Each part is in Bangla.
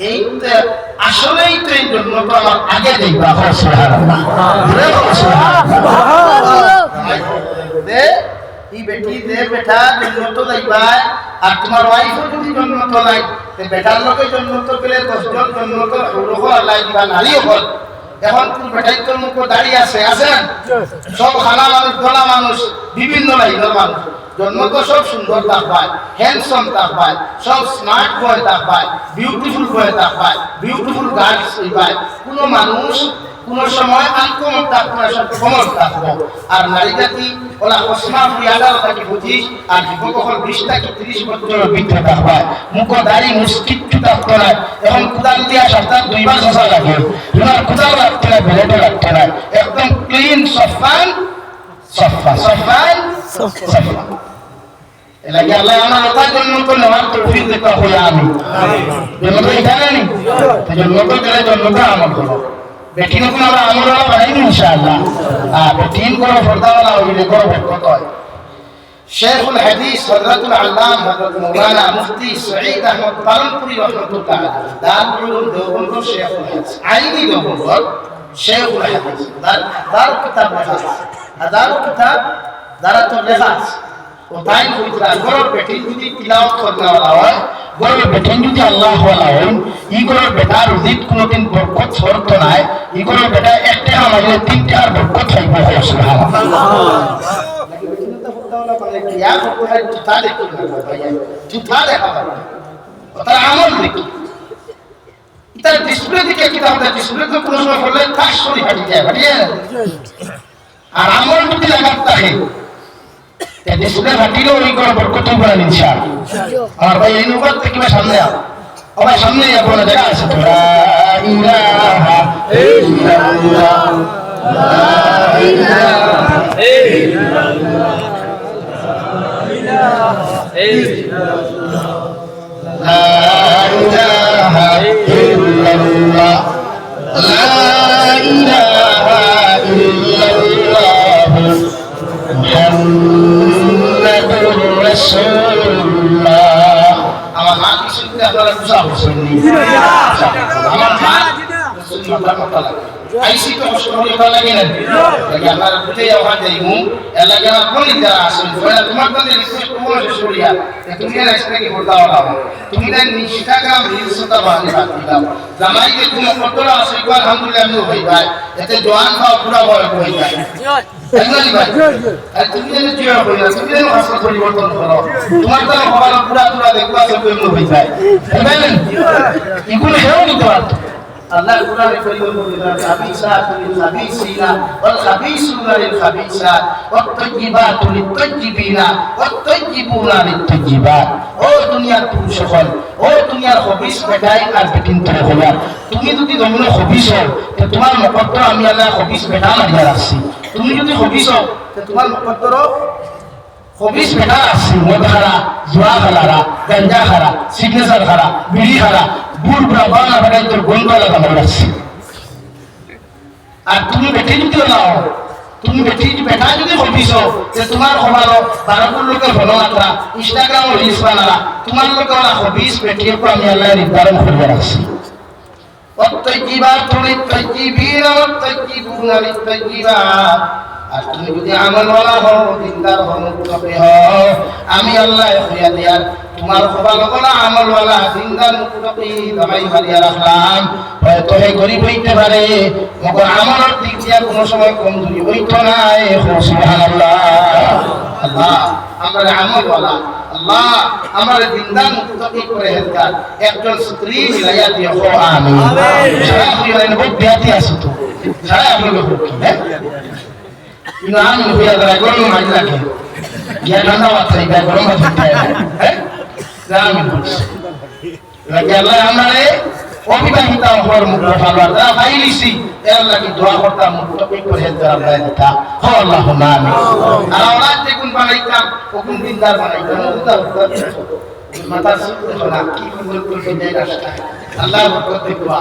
এই আসলেই তো এই জন্য আমার আগে দেখবা। এই বেটি, দে বেটা জন্ম তো যাইবা আর তোমার ওয়াইফও যদি জন্ম তো নাই বেটার লোকে জন্ম তো পেলে দশজন জন্ম তো সৌরভ আল্লাহ দিবা নারীও হল। এখন কোন বেটাই মুখ দাঁড়িয়ে আছে, আছেন? সব খানা মানুষ গলা মানুষ, বিভিন্ন মানুষ। জন্ম সব সুন্দর পায় হ্যান্ডসম পায় সব স্মার্ট বয় তাক পায় বিউটিফুল বয় তাক পায় বিউটিফুল গার্লস কোনো মানুষ কোনো সময় পায় সব কমন থাকব আর নারী জাতি ওলা কসমা ফুয়ালার তাকে বুঝিস আর যুবক হল বিশ থেকে ত্রিশ বছরের ভিতরে তাক মুখ দাড়ি মুস্কিট্টু তাক করে। এখন কুদাল দিয়া সপ্তাহ দুইবার শশা লাগে। তোমার কুদাল রাখতে না বেলেটে রাখতে না একদম ক্লিন সফান, সফা সফান, সফা। এলাকি আমার কথা জন্য তো নেওয়ার তৌফিক দেখা হয়ে আমি জন্য তো এখানে নি জন্য তো গেলে জন্য তো আমল করো বেটি নতুন আমরা আমল ওলা বানাই ইনশাআল্লাহ আর বেটিন করো ফর্দাওয়ালা হইলে করো বরকত হয় شيخ الحديث حضرة العلام حضرة مولانا مفتي سعيد أحمد طالنپوري رحمة الله عليه دار العلوم دوغندو شيخ الحديث عيني دوغندو شيخ الحديث دار دار كتاب لخاص دار كتاب دارت لخاص ওটাই কইতরা গরর বেটিন যদি তিলাওয়াত করনেওয়ালা হয় গরর বেটিন যদি আল্লাহ ওয়ালা হয়, ই গরর বেটার উদিত কোনোদিন বরকত শর্ত নাই। ই গরর বেটা একটা আমাদের তিনটা বরকত হইব সুবহানাল্লাহ। আমল দেখি। তার ডিসপ্লে দিকে কি তাহলে? ডিসপ্লে তো কোনো সময় করলে তার শরীর হাঁটি যায় আর আমল যদি লাগাত ডিসপ্লে হাঁটিলেও ওই করে বরকত করে নিচ্ছা আমার ভাই এই নৌকার থেকে সামনে আও আমার সামনে আপনার দেখা আছে তো লা ইলাহা ইল্লাল্লাহ লা ইলাহা لا إله إلا الله لا আমার মা আমার আইসি তো হসপিটালে ভালো লাগে না লাগে আমার বুঝে যাওয়া যাইমু এলাকা আমার কোন যারা আসেন তোমরা তোমার তো রিকোয়েস্ট করব শুরিয়া তুমি আর এসে কি করতে তুমি দেন ইনস্টাগ্রাম রিলস তা বানিয়ে রাখতে দাও জামাই যে তুমি কতটা আছে আলহামদুলিল্লাহ আমি হই ভাই এতে জওয়ান খাওয়া পুরা বড় হই ভাই আর তুমি যেন জিও হই না পরিবর্তন করো তোমার তো পুরা পুরা দেখবা সব এমন যায় এগুলো নিতে পারতো লিল খাবিসাত ওয়াত তাইয়িবাতু লিত তাইয়িবিনা ওয়াত তাইয়িবুনা লিত তাইয়িবাত ও দুনিয়ার পুরুষ সকল, ও দুনিয়ার খবিস বেটাই আর বেটিন তোরে হইয়া। তুমি যদি জমিনে খবিস হও তোমার মুকদ্দর আমি আল্লাহ খবিস বেটা মারিয়া রাখছি। তুমি যদি খবিস হও তোমার মুকদ্দর খবিস বেটা রাখছি। মদ খারা, জুয়া খালারা, গাঞ্জা খারা, সিগনেচার খারা, বিড়ি খারা বুড় বুড়া বাংলা বেটাই তোর গন্ডওয়ালা কামড় রাখছি আর তুমি বেটি যদি নাও তুমি বেটি বেটা যদি হবিছ যে তোমার সমানো বারপুর লোকের ভালো মাত্রা ইনস্টাগ্রাম রিলস বানালা তোমার লোকের ওরা হবিস বেটির পর আমি আল্লাহ নির্ধারণ করে রাখছি والطيبات للطيبين والطيبون للطيبات আর তুমি যদি আমলওয়ালা হও দিনদার হও মুত্তাকি হও আমি আল্লাহ হইয়া দিয়ার তোমার সবার লগলা আমলওয়ালা দিনদার মুত্তাকি দামাই মারিয়া রাখলাম। হয়তো হে গরিব হইতে পারে মগর আমলের দিক দিয়া কোনো সময় কমজোরি হইতো না এ সুবহানাল্লাহ। আল্লাহ আমরা আমলওয়ালা আল্লাহ আমার দিনদার মুত্তাকি করে হেলকার একজন স্ত্রী মিলাইয়া দিও আমিন। সারা হইয়া বহুত বিয়াতি আছে তো। সারা আপনাদের কি হ্যাঁ? কিন্তু আমি হইয়া দাঁড়ায় গরম মাঝ লাগে গিয়া ঠান্ডা মাত্রা এটা গরম মাছ আমারে অবিবাহিতা হওয়ার মুখ ফালবার যারা পাইলিছি এর লাগি দোয়া করতাম মুখ টপিক করে যারা আল্লাহ দিতা। হো আল্লাহ আমি আর আওলাদ দেখুন বানাইতাম ওকুন দিনদার বানাইতাম উদা মাতার সুন্দর না কি সুন্দর করে দেয় রাস্তা আল্লাহ বরকত দেখবা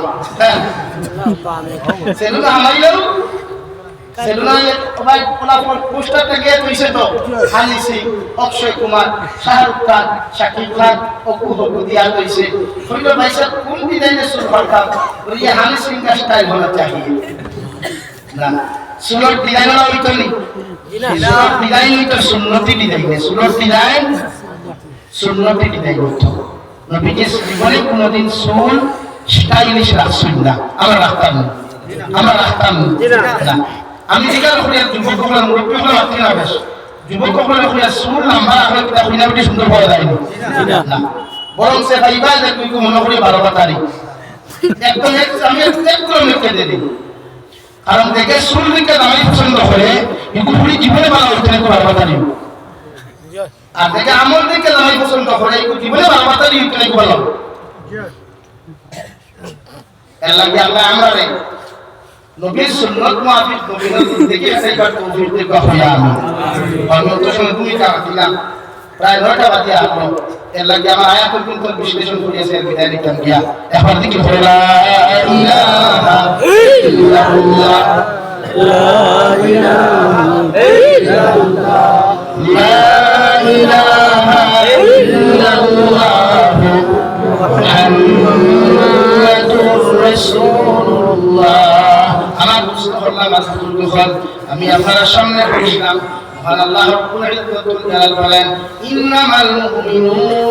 সেলুন আমাইলো সেলুলার ভাই ফলাফল পোস্টারটা গিয়ে তুইছে তো। হানি সিং অক্ষয় কুমার শাহরুখ খান শাকিব খান অপু হকু দিয়া কইছে হইল ভাই স্যার কোন ডিজাইনের সুর পাঠাম ওই ইয়ে হানি সিং কা স্টাইল হলো চাহিয়ে। না সুরত ডিজাইন হলো ওই তো নি। সুরত ডিজাইন ওই তো সুল স্টাইলিশ রাখছেন না। আমরা রাখতাম। না। রাখতাম আমি জিজ্ঞাসা করি যুবক সকলের মুরব্বী সকলের মাতৃ না বেশ যুবক সকলের কইয়া চুল লম্বা রাখলে কিতা কইনা বেটি সুন্দর পাওয়া যায় না। বরং সে ভাইবা যে তুই মনে করি, বারো কথারি একদম এক আমি একদম লিখে দিয়ে দিই কারণ দেখে চুল দিকে আমি পছন্দ করে, কিন্তু পুরি জীবনে ভালো হইতে বারো কথারি আর দেখে আমল দিকে আমি পছন্দ করে, কিন্তু জীবনে বারো কথারি হইতে এর আল্লাহ আমরা রে। নবীর সুন্নত মুআফিক নবীর দেখে সেইবার তৌফিক দিতে হয় আমি। আমি তো সময় তুমি কাটা দিলাম, প্রায় নয়টা বাজে আসলো এর বিশ্লেষণ করিয়েছে বিদায় আমি আপনার সামনে মহান আল্লাহ রব্বুল ইজ্জতুল জালাল বলেন ইন্নামাল মুমিনুন।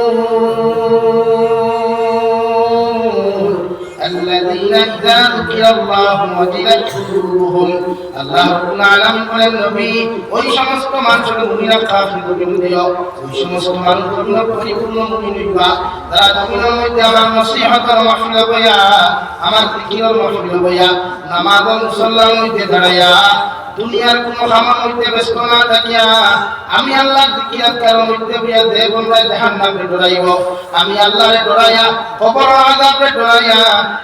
ওই সমস্ত মানুষের মুমিনা কাফির মুমিন দিও ওই সমস্ত মানুষ জন্য পরিপূর্ণ মুমিন হইবা যারা জমিনের মধ্যে আমার নসিহতের মাহফিল বইয়া আমার জিকিরের দাঁড়াইয়া দুনিয়ার কোনো খামার মধ্যে ব্যস্ত না থাকিয়া আমি আল্লাহর জিকির কারণ মধ্যে বইয়া দেহ বন্ধায় জাহান্নামে ডরাইব। আমি আল্লাহরে ডরাইয়া, কবর আযাবে ডরাইয়া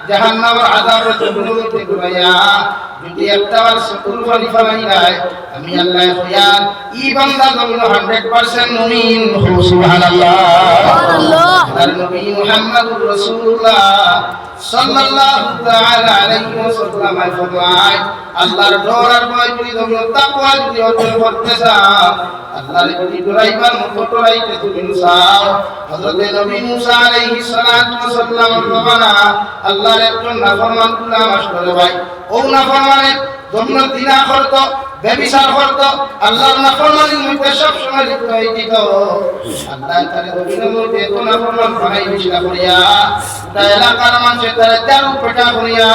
জাহান্নামের আযাবে মধ্যে ডরাইয়া যদি একটা বার সকল ফালি ফালাই নাই আমি আল্লাহ হইয়ার ই বান্দা জমিন 100% মুমিন। সুবহানাল্লাহ। সুবহানাল্লাহ। আর নবী মুহাম্মদুর রাসূলুল্লাহ সাল্লাল্লাহু তাআলা আলাইহি ওয়াসাল্লাম ফরমায়, আল্লাহর ডর আর ভয় যদি তুমি তাকওয়া যদি অর্জন করতে চাও, আল্লাহর যদি ডরাইবার মতো ডরাইতে তুমি চাও। হযরত নবী মুসা আলাইহিস সালাতু ওয়াসাল্লাম ফরমানা আল্লাহর একজন নাফরমান গোলাম আসলে ভাই, ও নাফরমানে জন্য দিনা করত ব্যবিচার করত আল্লাহর নাফরমানির মধ্যে সব সময় লিপ্ত হয়ে যেত আল্লাহ তারে মধ্যে এত নাফরমান বানাই বিছনা করিয়া। গোটা এলাকার মানুষের তারা চারু পেটা করিয়া,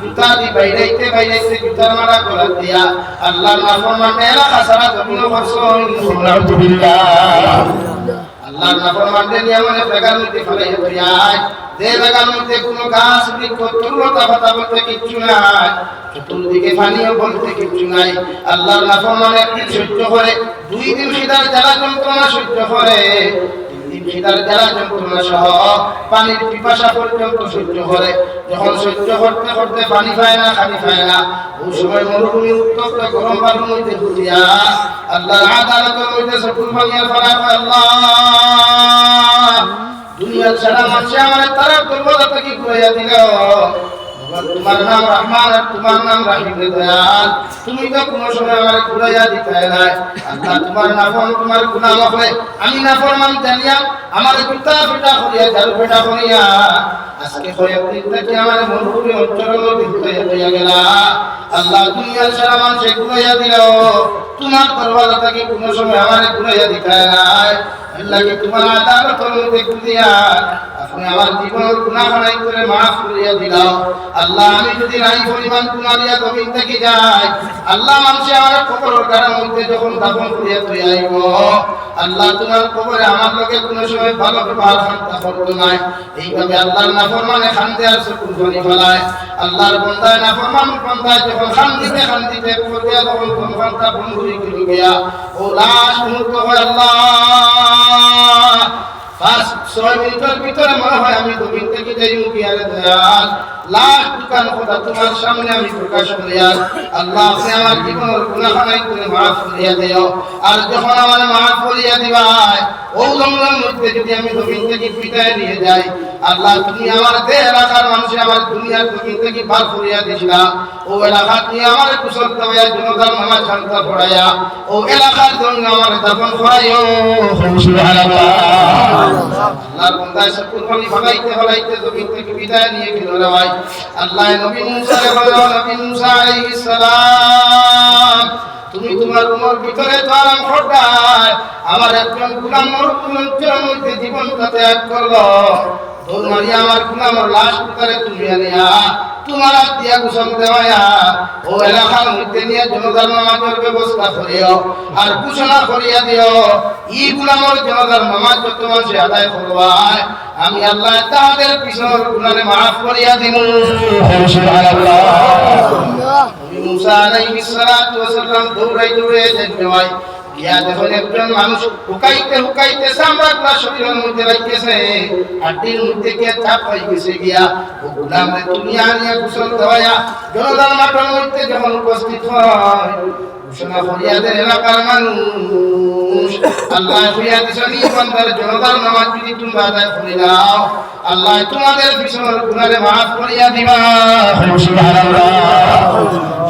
জুতা দি বাইরাইতে বাইরাইতে জুতার মারা করা দিয়া আল্লাহর নাফরমান এলাকা সারা জমিনে করছেন আলহামদুলিল্লাহ। আল্লাহর নাফরমানদের নিয়ে মানে বেগার মধ্যে ফলে দিয়ায় যে জায়গার মধ্যে কোনো গাছ বৃক্ষ তরুলতা পাতা বলতে কিচ্ছু নাই। চতুর্দিকে পানীয় বলতে কিচ্ছু নাই। আল্লাহর নাফরমান একদিন সহ্য করে, দুই দিন খিদার জ্বালা যন্ত্রণা সহ্য করে। খিদার জ্বালা যন্ত্রণা সহ পানির পিপাসা পর্যন্ত সহ্য করে, যখন সহ্য করতে করতে পানি পায় না খালি পায় না, ওই সময় মরুভূমির উত্তপ্ত গরম বালুর মধ্যে ঘুরিয়া আল্লাহর আদালতের মধ্যে সকল ভাঙিয়া ফেলা আল্লাহ! দুনিয়ার সারা মানুষে আমার তারা দুর্বলতা থেকে ঘুরাইয়া দিল? তোমার নাম রহমান আর তোমার নাম রাহিম দয়াল। তুমি তো কোনো সময় আমার ঘুরাইয়া দিতে নাই। আল্লাহ, তোমার নাফর তোমার গুনাহ হবে আমি নাফরমান জানিয়া আমার পিতা পিতা করিয়া, ঝাড়ু পেটা করিয়া, আজকে কয়েকদিন থেকে আমার মরুভূমি অঞ্চল মধ্যে হইয়া গেলা। আল্লাহ দুনিয়ার সারা মানুষে ঘুরাইয়া দিল তোমার দরবাজা থেকে কোনো সময় আমার ঘুরাইয়া দিতে নাই। আল্লাহকে তোমার আদালতের মধ্যে ঘুরিয়া আপনি আমার জীবনের গুনাহ বানাই করে মাফ করিয়া দিলাও। আল্লাহ, আমি যদি নাই পরিমাণ গুনাহ দিয়া জমিন থেকে যাই, আল্লাহ মানুষে আমার কবরের গাড়ার মধ্যে যখন দাফন করিয়া তুই আইব, আল্লাহ তোমার কবরে আমার লোকে কোনো সময় ভালো ব্যবহার খান্তা করতো নাই। এইভাবে আল্লাহর নাফরমানে খান্তে আর ধরি ফেলায়। আল্লাহর বন্দায় নাফরমান বন্দায় যখন খান্দিতে খান্দিতে কবর দিয়া তখন কোন খান্তা বন্ধুরি গিয়া ও লাশ পাঁচ ছয় মিনিটের ভিতরে মনে হয় আমি জমিন যাই মুখিয়ারে দয়াল লাখ তোমার সামনে আমি প্রকাশ করিয়ার আল্লাহ, আপনি আমার জীবনের গুণাখানাই করে মাফ করিয়া দিও। আর যখন আমার মাফ করিয়া দিবাই ও যদি আমি জমিন থেকে বিদায় নিয়ে যাই, আল্লাহ, তুমি আমার দে এলাকার মানুষে আমার দুনিয়ার জমিন থেকে বার করিয়া ও এলাকা, তুমি আমার কুশল দেওয়া জনতার নামাজ শান্ত পড়াইয়া ও এলাকার জন্য আমার দাফন করাইও। আল্লাহর বান্দা সকল পানি ভাগাইতে ভাগাইতে জমিন থেকে বিদায় নিয়ে গেল রে ভাই আল্লাহ নবী মুসা রে বলো নবী মুসা আলাইহিস সালাম, তুমি তোমার রুমের ভিতরে তো আরাম আমার একজন গুলাম মরুভূমির মধ্যে জীবন ত্যাগ করল তোর মারিয়া, আমার গুলামর লাশ ভিতরে তুমি আনিয়া তোমার দিয়া কুসম দেওয়া। ও এলাকার মধ্যে নিয়ে জনতার নামাজের ব্যবস্থা করিও আর ঘোষণা করিয়া দিও। ই গুলামর জনতার নামাজ যত মানুষে আদায় আমি আল্লাহ তাদের পিছনের গুণারে মাফ করিয়া দিব মুসা আলাইহিস সালাতু ওয়াসালাম দৌড়াই দৌড়ে যেতে হয় গিয়া যখন একজন মানুষ হুকাইতে হুকাইতে সামরাগুলা শরীরের মধ্যে রাখতেছে হাড্ডির চাপ হয়ে গেছে গিয়া গুলামে দুনিয়া নিয়ে গোসল দেওয়া জনতার মাঠের মধ্যে যখন উপস্থিত হয়, ঘোষণা ফরিয়াদের এলাকার মানুষ আল্লাহ হইয়া দিছনি বান্দার জনতার নামাজ যদি তোমরা আদায় করে নাও আল্লাহ তোমাদের পিছনের গুনারে মাফ করিয়া দিবা।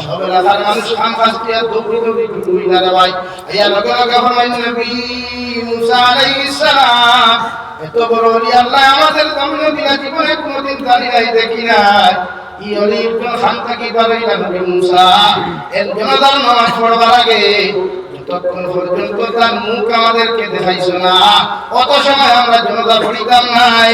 সব এলাকার মানুষ খাম কাজ দিয়া দৌড়ি দৌড়ি ডুবি না ভাই ইয়া লগে লগে ফরমাইন নবী মুসা আলাইহিস সালাম, এত বড় ওলি আল্লাহ আমাদের সামনে দিলা জীবনে কোনোদিন দাঁড়ি নাই, দেখি নাই। ই অলি একজন খান থাকি পারই না নবী মুসা। এর জনতার নামাজ পড়বার আগে যতক্ষণ পর্যন্ত তার মুখ আমাদেরকে দেখাইছ না। অত সময় আমরা জনতা পড়িতাম নাই।